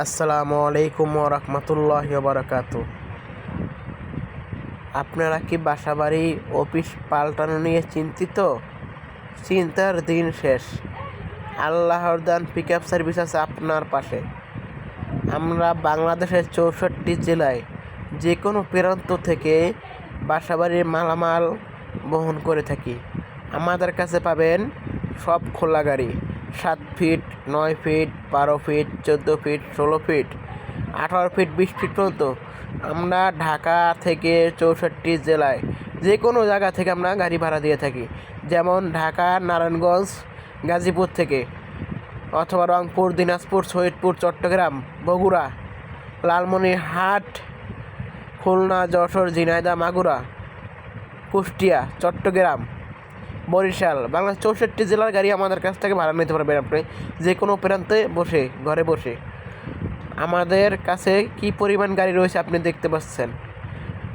আসসালামু আলাইকুম রহমতুল্লাহ বারাকাতু আপনারা কি বাসাবাড়ি, অফিস পাল্টানো নিয়ে চিন্তিত? চিন্তার দিন শেষ। আল্লাহর দান পিক আপ সার্ভিস আছে আপনার পাশে। আমরা বাংলাদেশের চৌষট্টি জেলায় যে কোনো প্রান্ত থেকে বাসাবাড়ির মালামাল বহন করে থাকি। আমাদের কাছে পাবেন সব খোলা গাড়ি। সাত ফিট, নয় ফিট, বারো ফিট, চোদ্দ ফিট, ষোলো ফিট, আঠারো ফিট, বিশ ফিট পর্যন্ত। আমরা ঢাকা থেকে চৌষট্টি জেলায় যে কোনো জায়গা থেকে আমরা গাড়ি ভাড়া দিয়ে থাকি। যেমন ঢাকা, নারায়ণগঞ্জ, গাজীপুর থেকে, অথবা রংপুর, দিনাজপুর, সৈয়দপুর, চট্টগ্রাম, বগুড়া, লালমনিরহাট, খুলনা, যশোর, ঝিনাইদহ, মাগুরা, কুষ্টিয়া, চট্টগ্রাম। বরিশাল, বাংলাদেশ চৌষট্টি জেলার গাড়ি আমাদের কাছ থেকে ভাড়া নিতে পারবেন আপনি। যে কোনো প্রান্তে বসে, ঘরে বসে। আমাদের কাছে কি পরিমাণ গাড়ি রয়েছে আপনি দেখতে পাচ্ছেন?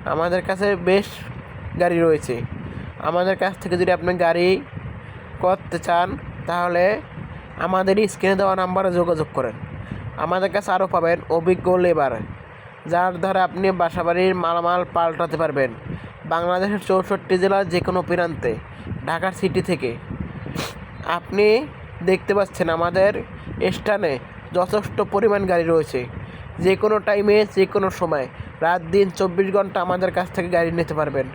আমাদের কাছে বেশ গাড়ি রয়েছে। আমাদের কাছ থেকে যদি আপনি গাড়ি করতে চান, তাহলে আমাদের স্ক্রিনে দেওয়া নাম্বারে যোগাযোগ করেন। আমাদের কাছে আরও পাবেন অভিজ্ঞ লেবার, যার দ্বারা আপনি বাসাবাড়ির মালামাল পাল্টাতে পারবেন। বাংলাদেশের চৌষট্টি জেলার যে কোনো প্রান্তে ঢাকার সিটি থেকে। আপনি দেখতে পাচ্ছেন আমাদের স্থানে যথেষ্ট পরিমাণ গাড়ি রয়েছে। যে কোনো টাইমে যে কোনো সময়। রাত দিন চব্বিশ ঘণ্টা আমাদের কাছ থেকে গাড়ি নিতে পারবেন।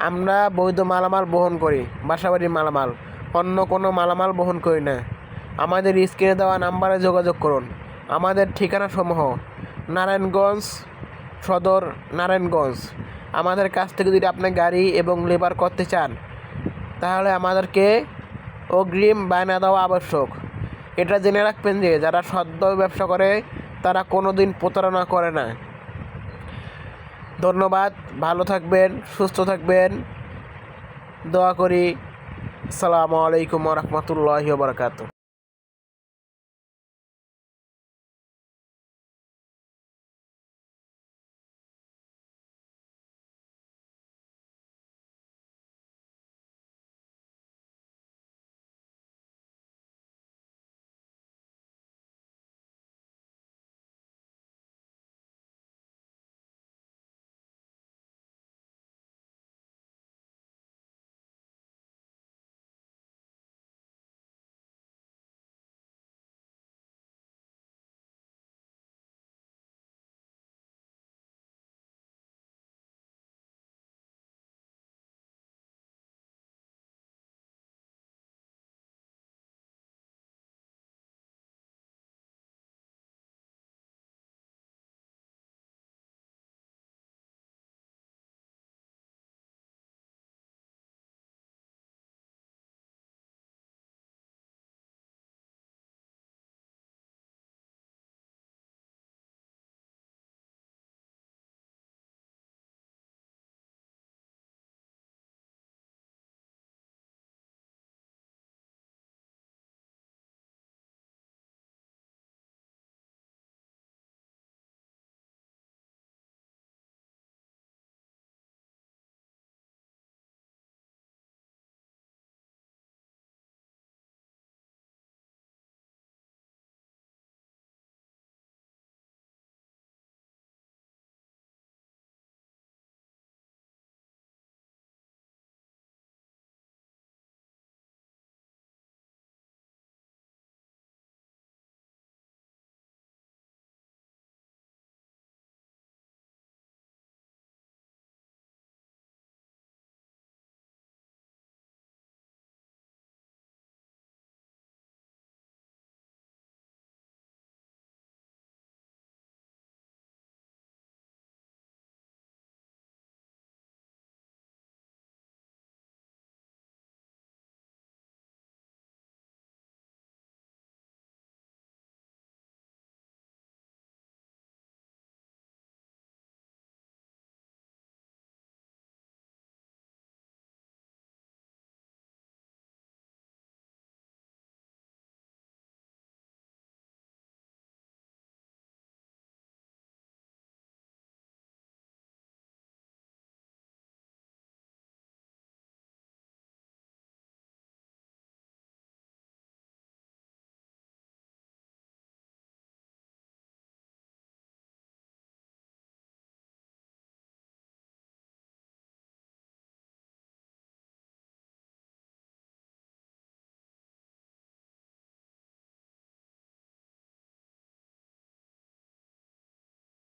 আমরা বৈধ মালামাল বহন করি বাসাবাড়ির মালামাল। অন্য কোনো মালামাল বহন করি না। আমাদের স্ক্রিনে দেওয়া নাম্বারে যোগাযোগ করুন। আমাদের ঠিকানা সমূহ নারায়ণগঞ্জ সদর নারায়ণগঞ্জ। আমাদের কাছ থেকে যদি আপনি গাড়ি এবং লেবার করতে চান তাহলে আমাদেরকে অগ্রিম বায়না দেওয়া আবশ্যক। এটা জেনে রাখবেন যে, যারা সদ্য ব্যবসা করে, তারা কোনো দিন প্রতারণা করে না। ধন্যবাদ, ভালো থাকবেন, সুস্থ থাকবেন। দোয়া করি আসসালামু আলাইকুম রহমতুল্লাহ বারকাতু